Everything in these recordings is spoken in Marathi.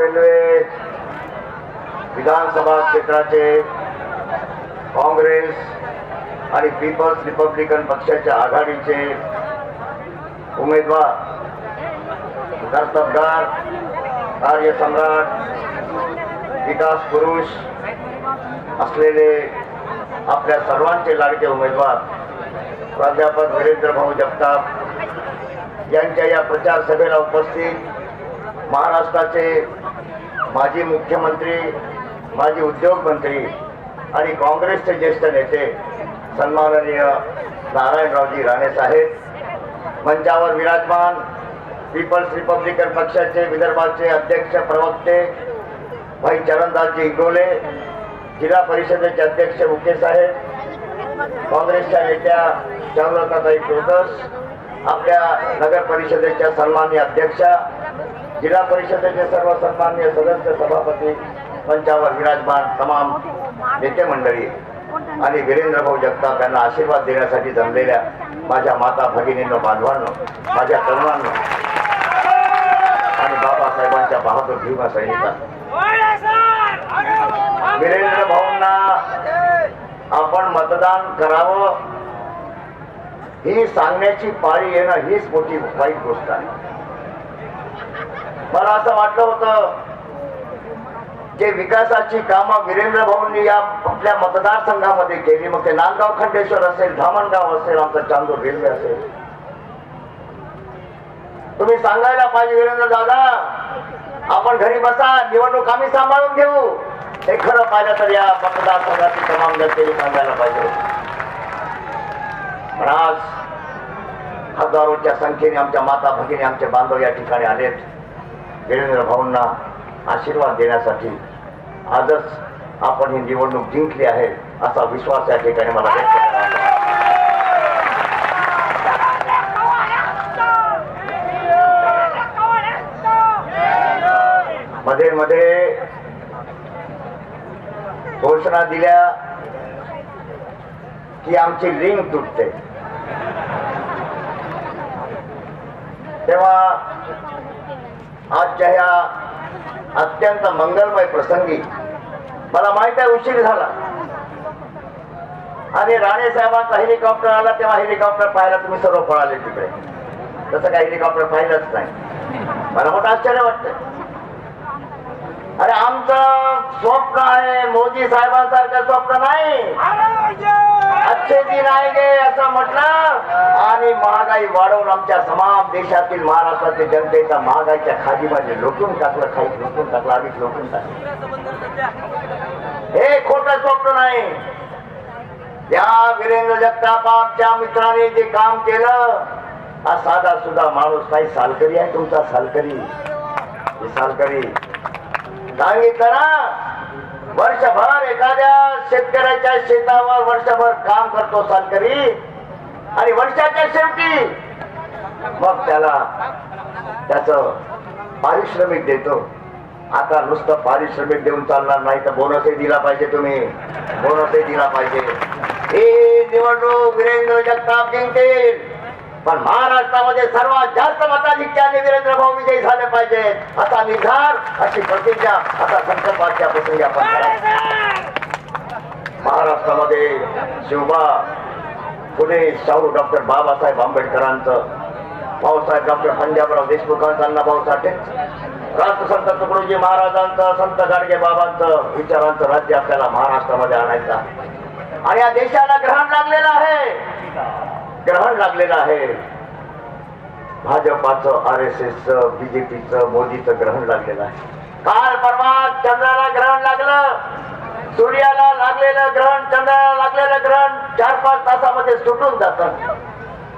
रेल्वे विधानसभा क्षेत्राचे काँग्रेस आणि पीपल्स रिपब्लिकन पक्षाच्या आघाडीचे उमेदवार कर्तबगार कार्यसम्राट विकास पुरुष असलेले आपल्या सर्वांचे लाडके उमेदवार प्राध्यापक वीरेंद्र भाऊ जगताप यांच्या या प्रचार सभेला उपस्थित महाराष्ट्राचे माजी मुख्यमंत्री माजी उद्योगमंत्री आणि काँग्रेसचे ज्येष्ठ नेते सन्माननीय नारायणरावजी राणे साहेब मंचावर विराजमान पीपल्स रिपब्लिकन पक्षाचे विदर्भाचे अध्यक्ष प्रवक्ते भाई चरणदासजी इंगोले जिल्हा परिषदेचे अध्यक्ष मुके साहेब काँग्रेसच्या नेत्या चंद्रकाताई कुलकर्स आपल्या नगर परिषदेच्या सन्मान्य अध्यक्षा जिल्हा परिषदेचे सर्व सन्मान्य सदस्य सभापती मंचावर विराजमान तमाम नेते मंडळी आणि वीरेंद्र भाऊ जगताप यांना आशीर्वाद देण्यासाठी जमलेल्या माझ्या माता भगिनींनो बांधवांनो माझ्या तरुणांनो आणि बाबासाहेबांच्या बहादूर भीमा सैनिकांना. वीरेंद्र भाऊंना आपण मतदान करावं ही सांगण्याची पाळी येणं हीच मोठी वाईट गोष्ट आहे. मला असं वाटलं होतं जे विकासाची कामं वीरेंद्र भाऊंनी या आपल्या मतदारसंघामध्ये केली मग ते नांदगाव खंडेश्वर असेल धामणगाव असेल आमचं चांदूर रेल्वे असेल. तुम्ही सांगायला पाहिजे वीरेंद्र दादा आपण घरी बसा निवडणूक आम्ही सांभाळून घेऊ. हे खरं पाहिलं तर या मतदारसंघाची तमाम जनतेने सांगायला पाहिजे पण आज हजारोच्या संख्येने आमच्या माता भगिनी आमचे बांधव या ठिकाणी आलेत. देवेंद्र भाऊंना आशीर्वाद देण्यासाठी आजच आपण ही निवडणूक जिंकली आहे असा विश्वास या ठिकाणी मला व्यक्त मध्ये मध्ये घोषणा दिल्या की आमची लिंक तुटते. तेव्हा आजच्या ह्या अत्यंत मंगलमय प्रसंगी मला माहीत आहे उशीर झाला. आणि राणे साहेबांचा हेलिकॉप्टर आला तेव्हा हेलिकॉप्टर पाहायला तुम्ही सर्व पळाले तिकडे. तसं काही हेलिकॉप्टर पाहिलंच नाही. मला मोठं आश्चर्य वाटतं अरे आमचं स्वप्न आहे मोदी साहेबांसारखं स्वप्न नाही. अच्छे दिन आहे गे असं म्हटलं. आणि महागाई वाढवून आमच्या समाज देशातील महाराष्ट्रातील जनतेचा महागाईच्या खादीमध्ये लोटून टाकलं खाई लोटून टाकलं आम्ही लोटून टाकलं. हे खोटं स्वप्न नाही. या वीरेंद्र जगतापाच्या मित्राने जे काम केलं हा साधा सुद्धा माणूस काही सालकरी आहे तुमचा सालकरी. सालकरी. सांगितलं ना वर्षभर एखाद्या शेतकऱ्याच्या शेतावर वर्षभर काम करतो सालकरी आणि वर्षाच्या शेवटी मग त्याला त्याच पारिश्रमिक देतो. आता नुसतं पारिश्रमिक देऊन चालणार नाही तर बोनसही दिला पाहिजे तुम्ही. बोनसही दिला पाहिजे. हे निवडणूक वीरेंद्र जगताप जिंकेल पण महाराष्ट्रामध्ये सर्वात जास्त मताधिक्याने वीरेंद्र भाऊ विजयी झाले पाहिजेत असा निर्धार अशी प्रतिज्ञा आता संकल्पाच्या प्रसंगी आपण महाराष्ट्रामध्ये शिवबा पुणे शाहू डॉक्टर बाबासाहेब आंबेडकरांचं भाऊसाहेब डॉक्टर पंजाबराव देशमुखांचं अण्णाभाऊ साठे राष्ट्रसंत तुकडोजी महाराजांचं संत गाडगे बाबांचं विचारांचं राज्य आपल्याला महाराष्ट्रामध्ये आणायचं आणि या देशाला ग्रहण लागलेलं आहे. ग्रहण लागलेलं आहे. भाजपाचं आर एस एस बीजेपीचं मोदीचं ग्रहण लागलेलं आहे. काल परवा चंद्राला ग्रहण लागलं. सूर्याला लागलेलं ग्रहण चंद्राला लागलेलं ग्रहण चार पाच तासामध्ये सुटून जातात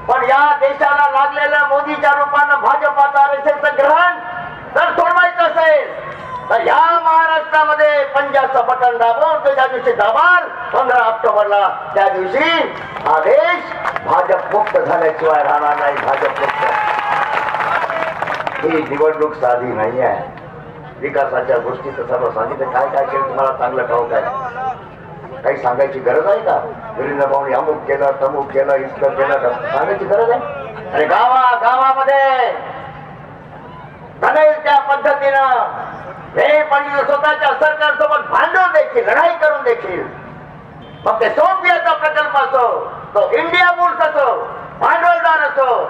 पण या देशाला लागलेलं मोदीच्या रूपानं भाजपाचं आर एस एसचं ग्रहण तर सोडवायचं असेल तर या महाराष्ट्रामध्ये पंजाबचं बटन दाबून तो ज्या दिवशी दाबाल पंधरा ऑक्टोबरला. त्या दिवशी हा देश भाजप मुक्त झाल्याशिवाय राहणार नाही भाजप मुक्त. ही निवडणूक साधी नाही आहे. विकासाच्या गोष्टी सर्व सांगितलं. काय काय केलं? तुम्हाला चांगलं ठाऊक आहे काही सांगायची गरज आहे का? वीरेंद्र भाऊनी अमुक केलं तमुक केलं इतकं केलं सांगायची गरज आहे? अरे गावा गावामध्ये त्या पद्धतीनं हे पण स्वतःच्या सरकार सोबत भांडून देखील लढाई करून देखील. मग ते सोफियाचा प्रकल्प असो तो इंडिया बुल्स असो भांडवलदार असो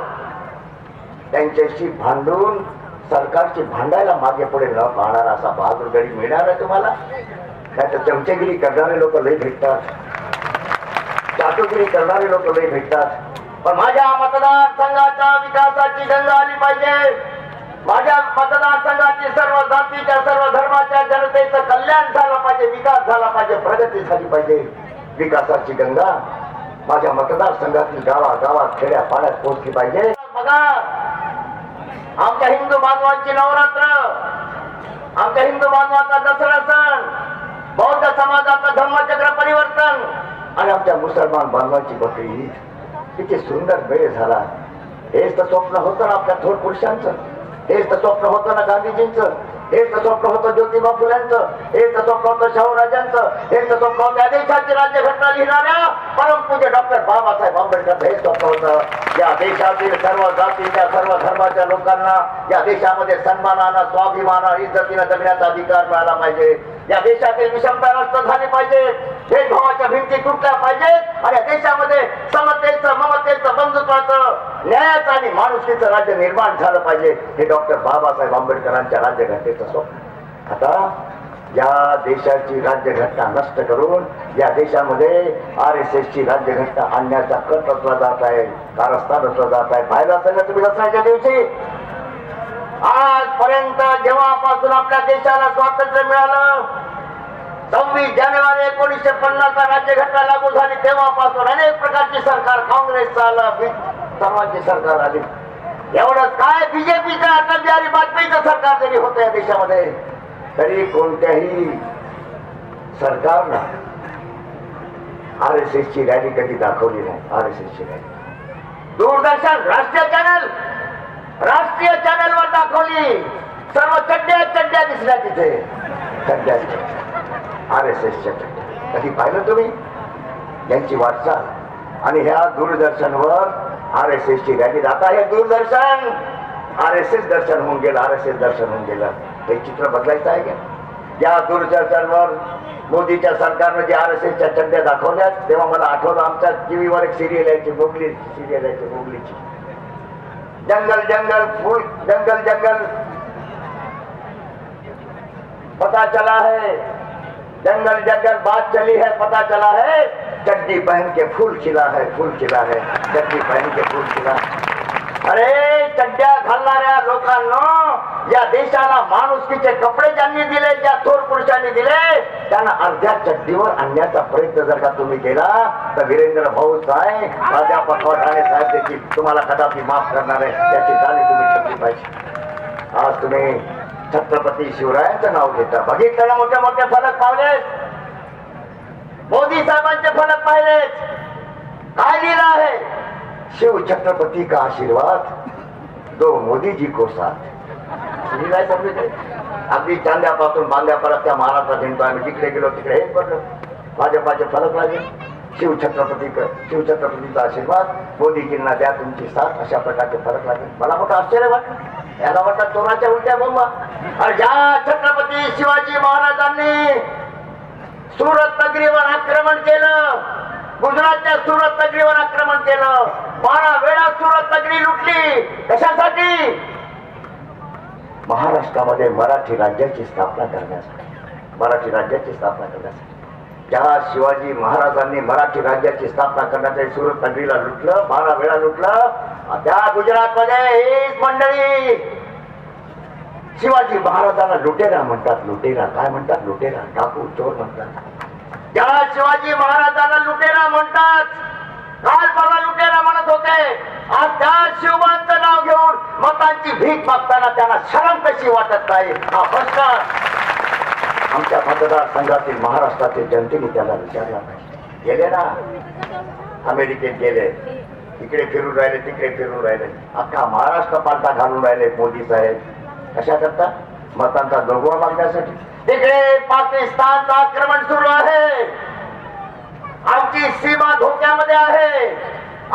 त्यांच्याशी भांडून सरकारची भांडायला मागे पुढे न पाहणार असा बहादूर गडी मिळणार आहे तुम्हाला? त्याच्या चमचेगिरी करणारे लोक लई भेटतात. चाटुगिरी करणारे लोक लई भेटतात. पण माझ्या मतदारसंघाच्या विकासाची गंगा आली पाहिजे. माझ्या मतदारसंघाची सर्व जातीच्या सर्व धर्माच्या जनतेचं कल्याण झालं पाहिजे विकास झाला पाहिजे प्रगती झाली पाहिजे. विकासाची गंगा माझ्या मतदारसंघातील गावा गावात खेड्या पाड्यात पोहोचली पाहिजे. बघा आमच्या हिंदू बांधवांची नवरात्र आमच्या हिंदू बांधवाचा दसरा सण बौद्ध समाजाचं धम्मचक्र परिवर्तन आणि आमच्या मुसलमान बांधवांची बकरी किती सुंदर वेळ झाला. हेच तर स्वप्न होतं ना आपल्या थोर पुरुषांचं. हेच तर स्वप्न होतं ना गांधीजींचं हेच तर स्वप्न होतं ज्योतिबा फुल्यांचं हेच तर स्वप्न होतं शाहूराजांचं हेच तर स्वप्न होतं या देशाची राज्यघटना लिहिणाऱ्या परमपूज्य डॉक्टर बाबासाहेब आंबेडकरचं हे स्वप्न होतं. या देशातील सर्व जातीच्या सर्व धर्माच्या लोकांना या देशामध्ये सन्मानानं स्वाभिमानानं इज्जतीनं जगण्याचा अधिकार मिळाला पाहिजे. या देशातील विषमता नष्ट झाली पाहिजे. भेदभावाच्या भिंती तुटल्या पाहिजेत आणि या देशामध्ये समतेचं ममतेचं बंधुत्वाचं न्यायाचं आणि माणुसकीचं राज्य निर्माण झालं पाहिजे. हे डॉक्टर बाबासाहेब आंबेडकरांच्या राज्यघटनेचं स्वप्न. आता या देशाची राज्यघटना नष्ट करून या देशामध्ये आर एस एस ची राज्यघटना आणण्याचा कट रचला जात आहे कारस्थान रचला जात आहे. पाहिला असेल ना तुम्ही दसऱ्याच्या दिवशी? आजपर्यंत जेव्हापासून आपल्या देशाला स्वातंत्र्य मिळालं सव्वीस जानेवारी एकोणीसशे पन्नास राज्यघटना लागू झाली तेव्हापासून अनेक प्रकारची सरकार काँग्रेसचं आलं सर्वांची सरकार आली. एवढंच काय बीजेपीचं अटल बिहारी वाजपेयीचं सरकार जरी होतं या देशामध्ये तरी कोणत्याही सरकारनं आर एस एस ची रॅली कधी दाखवली नाही आर एस एस ची रॅली. दूरदर्शन राष्ट्रीय चॅनल राष्ट्रीय चॅनलवर दाखवली. सर्व चड्ड्या चड्ड्या दिसल्या तिथे. चड्ड्या आर एस एसच्या कधी पाहिलं तुम्ही? यांची वाटचाल. आणि ह्या दूरदर्शनवर आर एस एस ची रॅली आता हे दूरदर्शन! आर एस एस दर्शन होऊन गेलं आर एस एस दर्शन होऊन गेलं. हे चित्र बदलायचं आहे का? या दूरदर्शनवर मोदीच्या सरकारनं जे आर एस एसच्या चड्ड्या दाखवल्या तेव्हा मला आठवलं आमच्या टीव्हीवर एक सिरियल यायची मोगली सिरियल यायची मोगलीची. जंगल जंगल फूल जंगल जंगल. पता चला है. जंगल जंगल बात चली है पता चला है चड्डी पहन के फूल खिला है फूल खिला है चड्डी पहन के फूल खिला अरे चड्ड्या घालणाऱ्या लोकांना या देशाला माणुसकीचे कपडे ज्यांनी दिले ज्या थोर पुरुषांनी दिले त्यांना अर्ध्या चड्डीवर आणण्याचा प्रयत्न जर का तुम्ही केला तर वीरेंद्र भाऊ साहेब प्राध्यापक ठाणे साहेब देखील तुम्हाला कदापि माफ करणार आहे याची जाणीव तुम्ही ठेवली पाहिजे. आज तुम्ही छत्रपती शिवरायांचं नाव घेता. बघितलं ना मोठे मोठे फलक पावलेत? मोदी साहेबांचे फलक पाहिलेत. काय लिहिलं आहे? शिव छत्रपती का आशीर्वाद? दो मोदीजी को साथ. लिहिलाय समजते अगदी चांद्यापासून बांद्यापर्यंत त्या महाराष्ट्रात हिंदू आम्ही. जिकडे गेलो तिकडे हेच पडलं. भाजपाचे फलक लागले. शिव छत्रपती शिव छत्रपतीचा आशीर्वाद. मोदीजींना द्या तुमची साथ. अशा प्रकारचे फरक लागेल. मला मोठं आश्चर्य वाटलं. याला वाटतं चोराच्या उलट्या बोंबा. ज्या छत्रपती शिवाजी महाराजांनी सुरत नगरीवर आक्रमण केलं गुजरातच्या सुरत नगरीवर आक्रमण केलं बारा वेळा सुरत नगरी लुटली. कशासाठी? महाराष्ट्रामध्ये मराठी राज्याची स्थापना करण्यासाठी. मराठी राज्याची स्थापना करण्यासाठी. ज्या शिवाजी महाराजांनी मराठी राज्याची स्थापना करण्यासाठी सुरत नगरीला लुटलं बारा वेळा लुटलं त्या गुजरातमध्ये हीच मंडळी शिवाजी महाराजांना लुटेरा म्हणतात लुटेरा काय म्हणतात लुटेरा डाकू चोर म्हणतात. ज्या शिवाजी महाराजांना लुटेरा म्हणतात काल परवा लुटेरा म्हणत होते आज त्या शिवबांचं नाव घेऊन मतांची भीक मागताना त्यांना शरम कशी वाटत नाही? हा प्रश्न आमच्या मतदारसंघातील महाराष्ट्रातील जनतेने त्याला विचारला पाहिजे. गेले ना? अमेरिकेत गेले. इकडे फिरून राहिले तिकडे फिरून राहिले. अख्खा महाराष्ट्र पालथा घालून राहिले मोदी साहेब. कशा करता मतांचा दोघवा मागण्यासाठी. तिकडे पाकिस्तानचं आक्रमण सुरू आहे. आमची सीमा धोक्यामध्ये आहे.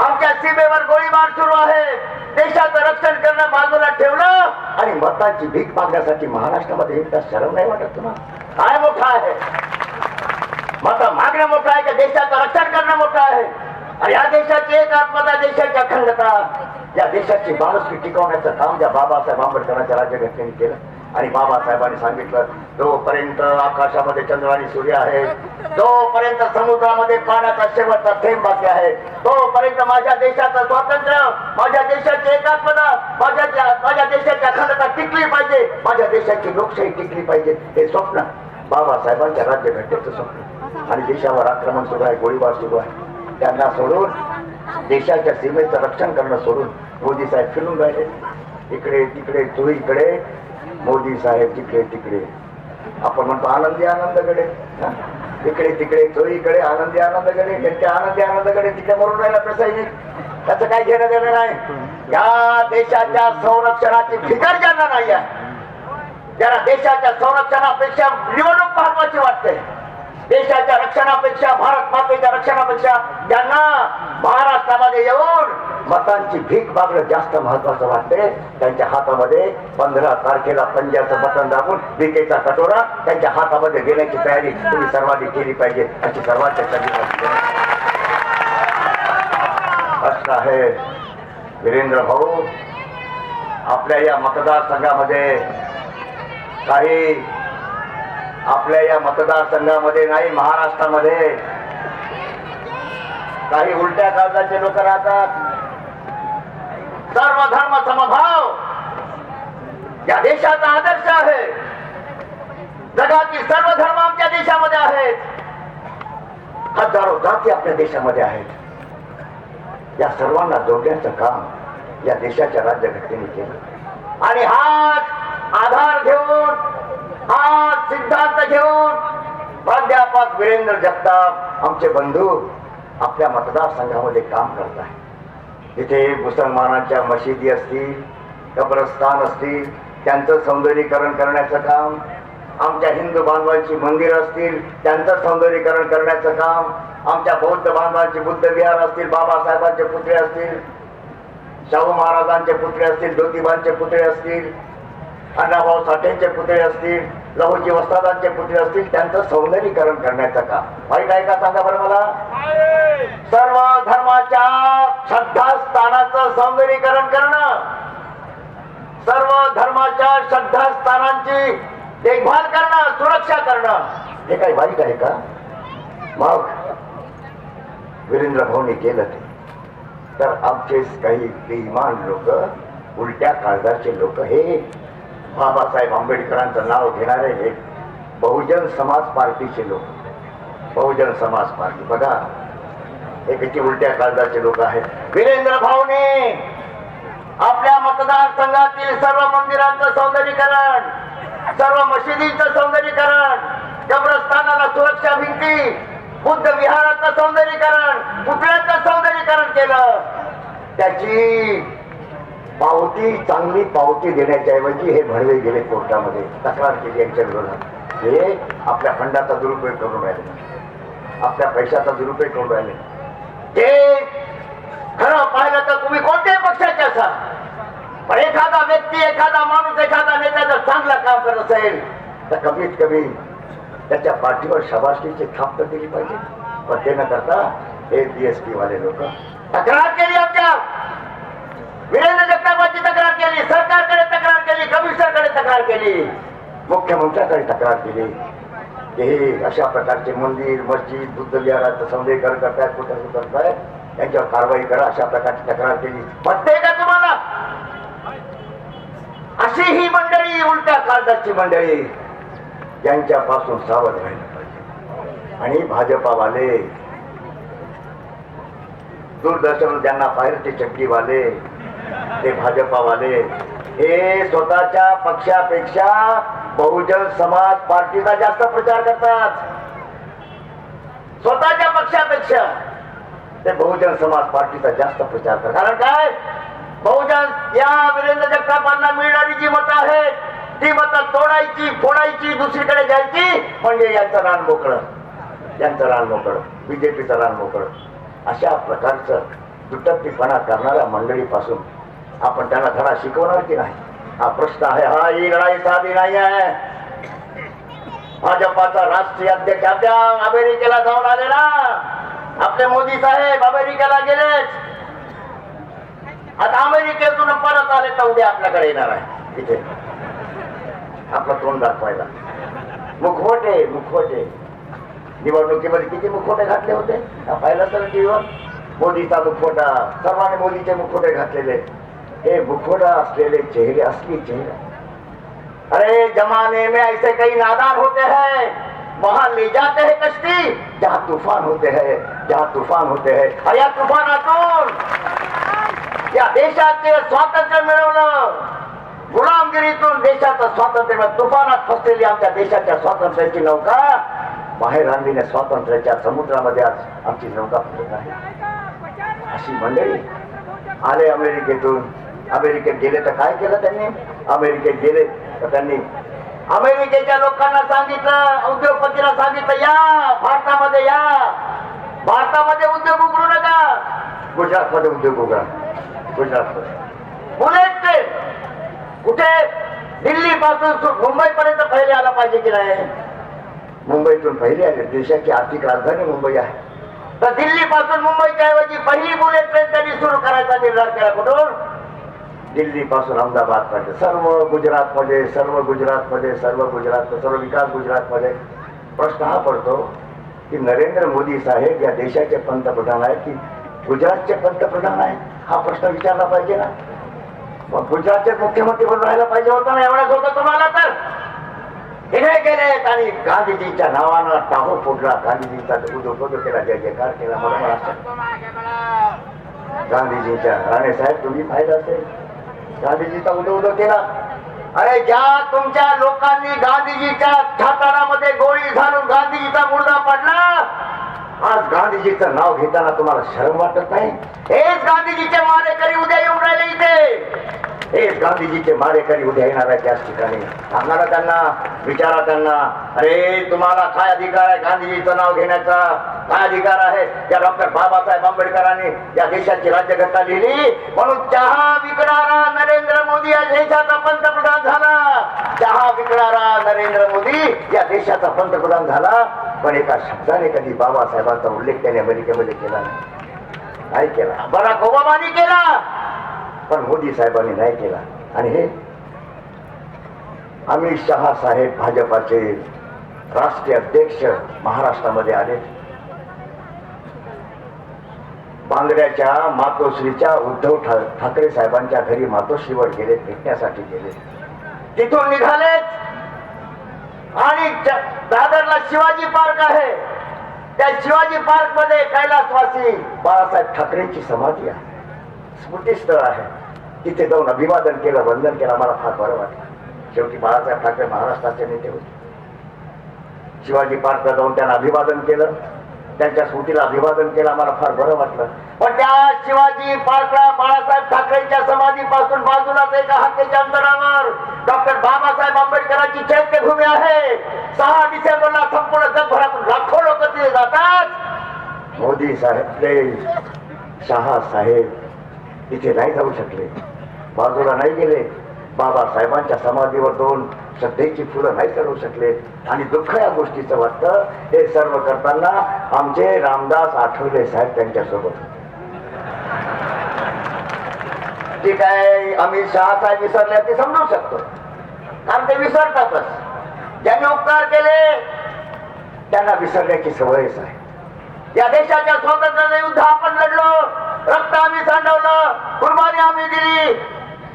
आमच्या सीमेवर गोळीबार सुरू आहे. देशाचं रक्षण करणं बाजूला ठेवलं. आणि मतांची भीक मागण्यासाठी महाराष्ट्रामध्ये एकदा शरम नाही वाटत तुम्हाला? काय मोठा आहे? मत मागणं मोठं आहे का देशाचं रक्षण करणं मोठं आहे. आणि या देशाची एक आत्मता देशाची अखंडता या देशाची माणुसकी टिकवण्याचं काम ज्या बाबासाहेब आंबेडकरांच्या राज्यघटनेने केलं. आणि बाबासाहेबांनी सांगितलं जोपर्यंत आकाशामध्ये चंद्र आणि सूर्य आहे जोपर्यंत समुद्रामध्ये पाण्याचा शेवटचा थेंब बाकी आहे तोपर्यंत माझ्या देशाचं स्वातंत्र्य माझ्या देशाची एकात्मता माझ्या माझ्या देशाची अखंडता टिकली पाहिजे माझ्या देशाची लोकशाही टिकली पाहिजे हे स्वप्न बाबासाहेबांच्या राज्यघटनेचं स्वप्न. आणि देशावर आक्रमण सुरू आहे गोळीबार सुरू आहे. त्यांना सोडून देशाच्या सीमेचं रक्षण करणं सोडून मोदी साहेब फिरून राहिले. इकडे तिकडे चोहीकडे मोदी साहेब तिकडे तिकडे. आपण म्हणतो आनंदी आनंदकडे हा? इकडे तिकडे चोहीकडे आनंदी आनंदकडे त्यांच्या आनंदी आनंदकडे तिकडे मरून राहिला आपला सैनिक. त्याचं काही घेणं देणं नाही. या देशाच्या संरक्षणाची फिकर ज्यांना नाही आहे ज्याला देशाच्या संरक्षणापेक्षा निवडणूक महत्वाची वाटते. देशाच्या रक्षणापेक्षा भारत मातेच्या रक्षणापेक्षा ज्यांना महाराष्ट्रामध्ये येऊन मतांची भीक मागणं जास्त महत्वाचं वाटते त्यांच्या हातामध्ये पंधरा तारखेला पंजाचं बटन दाबून भीकेचा कटोरा त्यांच्या हातामध्ये देण्याची तयारी तुम्ही सर्वांनी केली पाहिजे अशी सर्वांच्या असं आहे वीरेंद्र भाऊ आपल्या या मतदारसंघामध्ये काही आपल्या या मतदारसंघामध्ये नाही महाराष्ट्रामध्ये काही उलट्या काळजाचे लोक राहतात. सर्व धर्म समभाव. या देशाचा आदर्श आहे. जगातील सर्व धर्म आमच्या देशामध्ये आहेत. हजारो जाती आपल्या देशामध्ये आहेत. या सर्वांना जोडण्याचं काम या देशाच्या राज्यघटनेने केलं. आणि हाच आधार घेऊन हाच सिद्धांत घेऊन प्राध्यापक वीरेंद्र जगताप आमचे बंधू आपल्या मतदारसंघामध्ये काम करत आहे. तिथे मुसलमानांच्या मशिदी असतील कब्रस्तान असतील त्यांचं सौंदर्यीकरण करण्याचं काम आमच्या हिंदू बांधवांची मंदिरं असतील त्यांचं सौंदर्यीकरण करण्याचं काम आमच्या बौद्ध बांधवांची बुद्ध विहार असतील बाबासाहेबांचे पुतळे असतील शाहू महाराजांचे पुतळे असतील ज्योतिबांचे पुतळे असतील अण्णाभाऊ साठेंचे पुतळे असतील लहूजी वस्तादांचे पुतळे असतील त्यांचं सौंदर्यीकरण करण्याचं काम. माहीत आहे का सांगा बरं मला? देवाच्या श्रद्धास्थानाचं सौंदर्यीकरण करणं. सर्व धर्माच्या श्रद्धास्थानांची देखभाल करणं सुरक्षा करणं. हे काही वाईट आहे का? मग वीरेंद्र भाऊनी केलं ते. तर आमचेच काही बेईमान लोक उलट्या काळजाचे लोक हे बाबासाहेब आंबेडकरांचं नाव घेणारे हे बहुजन समाज पार्टीचे लोक. बहुजन समाज पार्टी. बघा हे उलट्या काळजाचे लोक आहेत. वीरेंद्र भाऊने आपल्या मतदारसंघातील सर्व मंदिरांचं सौंदर्यीकरण सर्व मशिदींचं सौंदर्यीकरण कब्रस्थानाला सुरक्षा भिंती बुद्ध विहाराचं सौंदर्यीकरण पुतळ्याचं सौंदर्यीकरण केलं. त्याची पावती चांगली पावती देण्याच्या ऐवजी हे भडवे गेले कोर्टामध्ये तक्रार केली यांच्या विरोधात. हे आपल्या फंडाचा दुरुपयोग करून राहिले. आपल्या पैशाचा दुरुपयोग करून राहिले. हे खरं पाहिलं तर तुम्ही कोणत्याही पक्षाचे असा पण एखादा व्यक्ती एखादा माणूस एखादा नेता जर चांगलं काम करत असेल तर कमीत कमी त्याच्या पाठीवर शबासकीची थाप तर दिली पाहिजे. पण ते न करता हे बीएसपी वाले लोक. तक्रार केली आमच्या. वीरेंद्र जगतापाची तक्रार केली सरकारकडे तक्रार केली कमिशनरकडे तक्रार केली. मुख्यमंत्र्याकडे तक्रार केली. हे अशा प्रकारचे मंदिर मस्जिद बुद्ध विहाराचं सौंदर्यीकरण करतायत कुठं करतायत. त्यांच्यावर कारवाई करा अशा प्रकारची तक्रार केली. पटते का तुम्हाला? अशी ही मंडळी उलट्या काळजाची मंडळी यांच्यापासून सावध राहिलं पाहिजे. आणि भाजपावाले दूरदर्शन ज्यांना बाहेरचे चक्कीवाले ते भाजपावाले हे स्वतःच्या पक्षापेक्षा बहुजन समाज पार्टीचा जास्त प्रचार करतात. स्वतःच्या पक्षापेक्षा ते बहुजन समाज पार्टीचा जास्त प्रचार करतात. कारण काय? बहुजन या वीरेंद्र जगतापांना मिळणारी जी मतं आहेत ती मतं तोडायची फोडायची दुसरीकडे जायची म्हणजे यांचं रान मोकळं. यांचं रान मोकळं. बीजेपीचं रान मोकळं. अशा प्रकारचं दुटप्पीपणा करणाऱ्या मंडळीपासून आपण त्यांना धडा शिकवणार की नाही? हा प्रश्न आहे. हा ही लढाई साधी नाही आहे भाजपाचा राष्ट्रीय अध्यक्ष आपल्या अमेरिकेला जाऊन आले ना आपले मोदी साहेब अमेरिकेला गेलेच. आता अमेरिकेतून परत आले तर उद्या आपल्याकडे येणार आहे. इथे. आपला तोंड दाखवायला. मुखवटे मुखवटे. निवडणुकीमध्ये किती मुखवटे घातले होते? पाहिलं तर टीव्हीवर. मोदीचा मुखवटा. सर्वांनी मोदीचे मुखवटे घातलेले. हे मुखवटा असलेले चेहरे असली चेहरे. अरे जमाने में ऐसे कई नादान होते हैं। वहां ले जाते हैं कश्ती जहाँ तूफान होते हैं जहाँ तूफान होते हैं। अरे या तुफानातून या देशाचे स्वातंत्र्य मिळवलं। गुलामगिरीतून देशाचं स्वातंत्र्य तुफानात फसलेली आमच्या देशाच्या स्वातंत्र्याची नौका बाहेर आणलेल्या स्वातंत्र्याच्या समुद्रामध्ये आज आमची नौका फिरत आहे. अशी मंडळी आले अमेरिकेतून. अमेरिकेत गेले तर काय केलं त्यांनी? अमेरिकेत गेले तर त्यांनी अमेरिकेच्या लोकांना सांगितलं उद्योगपतीला सांगितलं या भारतामध्ये या. भारतामध्ये उद्योग उघडू नका. गुजरातमध्ये उद्योग उघडा. गुजरात बुलेट ट्रेन कुठे? दिल्ली पासून मुंबई पर्यंत पहिले आला पाहिजे की नाही? मुंबईतून पहिले आले. देशाची आर्थिक राजधानी मुंबई आहे. तर दिल्ली पासून मुंबईच्या ऐवजी पहिली बुलेट ट्रेन त्यांनी सुरू करायचा निर्धार केला कुठून? दिल्ली पासून अहमदाबाद सर्व गुजरातमध्ये सर्व गुजरातमध्ये सर्व गुजरात सर्व विकास गुजरातमध्ये प्रश्न हा पडतो की नरेंद्र मोदी साहेब या देशाचे पंतप्रधान आहेत की गुजरातचे पंतप्रधान आहेत? हा प्रश्न विचारला पाहिजे ना. मग गुजरातचे मुख्यमंत्री म्हणून राहायला पाहिजे होता ना एवढाच होतं तुम्हाला तर. हिने गेलेत आणि गांधीजीच्या नावानं टाहो फोडला. गांधीजीचा उद्योग केला जय जयकार केला मला गांधीजींच्या गांधीजीच्या राणे साहेब तुम्ही पाहिलं असेल. गांधीजीचा उदो उदो केला. अरे ज्या तुमच्या लोकांनी गांधीजीच्या छातारामध्ये गोळी घालून गांधीजीचा मुर्दा पडला आज गांधीजीचं नाव घेताना तुम्हाला शरम वाटत नाही? हेच गांधीजीचे मारेकरी उद्या येऊन राहिले इथे. हेच गांधीजीचे मारेकरी उद्या येणार आहे त्याच ठिकाणी. सांगणार त्यांना विचारा त्यांना. अरे तुम्हाला काय अधिकार आहे गांधीजीचं नाव घेण्याचा? काय अधिकार आहे? त्या डॉक्टर बाबासाहेब आंबेडकरांनी या देशाची राज्यघटना लिहिली. म्हणून चहा विकणारा नरेंद्र मोदी या देशाचा पंतप्रधान झाला. चहा विकणारा नरेंद्र मोदी या देशाचा पंतप्रधान झाला. पण एका शब्दाने कधी बाबासाहेबांचा उल्लेख त्याने अमेरिकेमध्ये केला. नाही नाही केला? बराक ओबामानी केला. पण मोदी साहेबांनी नाही केला. आणि हे अमित शहा साहेब भाजपाचे राष्ट्रीय अध्यक्ष महाराष्ट्रामध्ये आले. बांगड्याच्या मातोश्रीच्या उद्धव ठाकरे साहेबांच्या घरी मातोश्रीवर गेले भेटण्यासाठी गेले. तिथून निघालेत. आणि दादरला शिवाजी पार्क आहे. त्या शिवाजी पार्कमध्ये कैलासवासी बाळासाहेब ठाकरेंची समाधी आहे. स्मृतीस्थळ आहे. तिथे जाऊन अभिवादन केलं वंदन केलं मला फार बरं वाटलं. शेवटी बाळासाहेब ठाकरे महाराष्ट्राचे नेते होते. शिवाजी पार्कला जाऊन त्यांना अभिवादन केलं. त्यांच्या स्मृतीला अभिवादन केलं आम्हाला फार बरं वाटलं. पण त्या शिवाजी पार्कला बाळासाहेब ठाकरेंच्या समाधीपासून बाजूलाच एका हाकेच्या अंतरावर डॉक्टर बाबासाहेब आंबेडकरांची चैत्यभूमी आहे. सहा डिसेंबरला संपूर्ण जगभरातून लाखो लोक तिथे जातात. मोदी साहेब ते शहा साहेब तिथे नाही जाऊ शकले. बाजूला नाही गेले बाबासाहेबांच्या समाधीवर दोन श्रद्धेची फुलं नाही चढू शकले. आणि दुःख या गोष्टीचं वाटतं हे सर्व करताना आमचे रामदास आठवले साहेब त्यांच्यासोबत. होते. ते काय अमित शहा साहेब विसरले ते समजू शकतो. कारण ते विसरतातच. ज्यांनी उपकार केले त्यांना विसरण्याची सवयच आहे या देशाच्या स्वातंत्र्य युद्ध आपण लढलो रक्त आम्ही सांडवलं कुर्बानी आम्ही दिली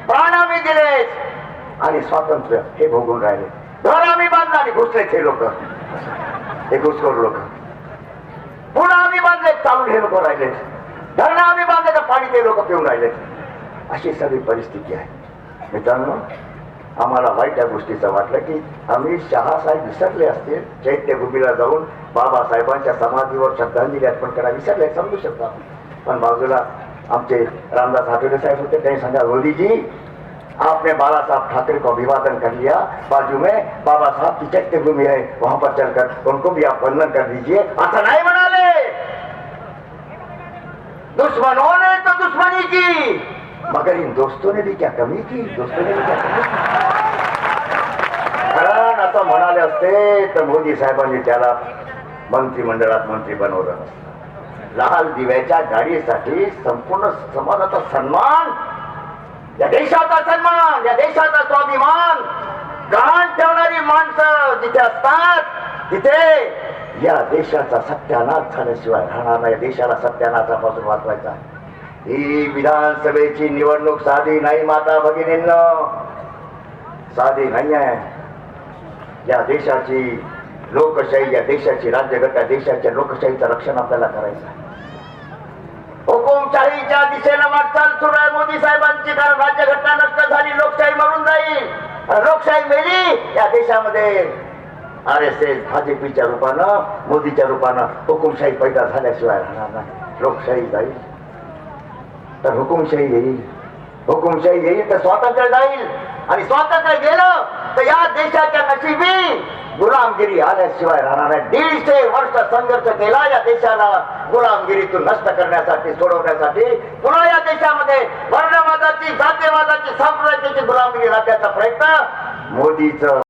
प्राण आम्ही दिले आणि स्वातंत्र्य हे भोगून राहिले. घर आम्ही बांधलं आणि घुसले ते लोक. हे घुसखोर लोक. पुन्हा आम्ही बांधले चालून हे लोक राहिले. धरणं आम्ही बांधले तर पाणी ते लोक पिऊन राहिले. अशी सगळी परिस्थिती आहे. मित्रांनो आम्हाला वाईट या गोष्टीचं वाटलं की आम्ही शहासाहेब विसरले असतील चैत्यभूमीला जाऊन बाबासाहेबांच्या समाधीवर श्रद्धांजली अर्पण करा विसरले समजू शकतो. आपण पण बाजूला आमचे रामदास आठवले साहेब होते त्यांनी सांगा मोदी जी आपने बाला साहब ठाकरे को अभिवादन कर लिया बाजू में बाबा साहब की चैत्यभूमि है वहां पर चलकर उनको भी आप वंदन कर दीजिए ऐसा नहीं ले। दुश्मनों ने तो दुश्मनी की मगर इन दोस्तों ने भी क्या कमी की? दोस्तों ने भी क्या कमी कारण असं म्हणाले असते तर मोदी साहेबांनी त्याला मंत्रिमंडळात मंत्री बनवलं नसतं. लाल दिव्याच्या गाडीसाठी संपूर्ण समाजाचा सन्मान या देशाचा सन्मान या देशाचा स्वाभिमान गहाण ठेवणारी माणसं जिथे असतात तिथे या देशाचा सत्यानाश झाल्याशिवाय राहणार नाही. या देशाला सत्यानाशापासून वाचवायचा ही विधानसभेची निवडणूक साधी नाही माता भगिनींना. साधी नाही आहे या देशाची लोकशाही या देशाची राज्यघटना देशाच्या लोकशाहीचं रक्षण आपल्याला करायचं आहे. हुकुमशाहीच्या दिशेनं वाटचाल सुरू आहे मोदी साहेबांची कारण राज्यघटना नष्ट झाली लोकशाही मरून जाईल. लोकशाही मेली या देशामध्ये. आर एस एस भाजपीच्या रूपानं मोदीच्या रूपानं हुकुमशाही पैदा झाल्याशिवाय राहणार नाही. लोकशाही जाईल. तर हुकुमशाही येईल. हुकुमशाही येईल तर स्वातंत्र्य जाईल. आणि स्वातंत्र्य गेलं तर या देशाच्या नशिबी गुलामगिरी आल्याशिवाय राहणार आहे दीडशे वर्ष संघर्ष केला या देशाला. गुलामगिरीतून नष्ट करण्यासाठी सोडवण्यासाठी. पुन्हा या देशामध्ये वर्णवादाची जातीवादाची साम्राज्याची गुलामगिरी राहण्याचा प्रयत्न मोदीचं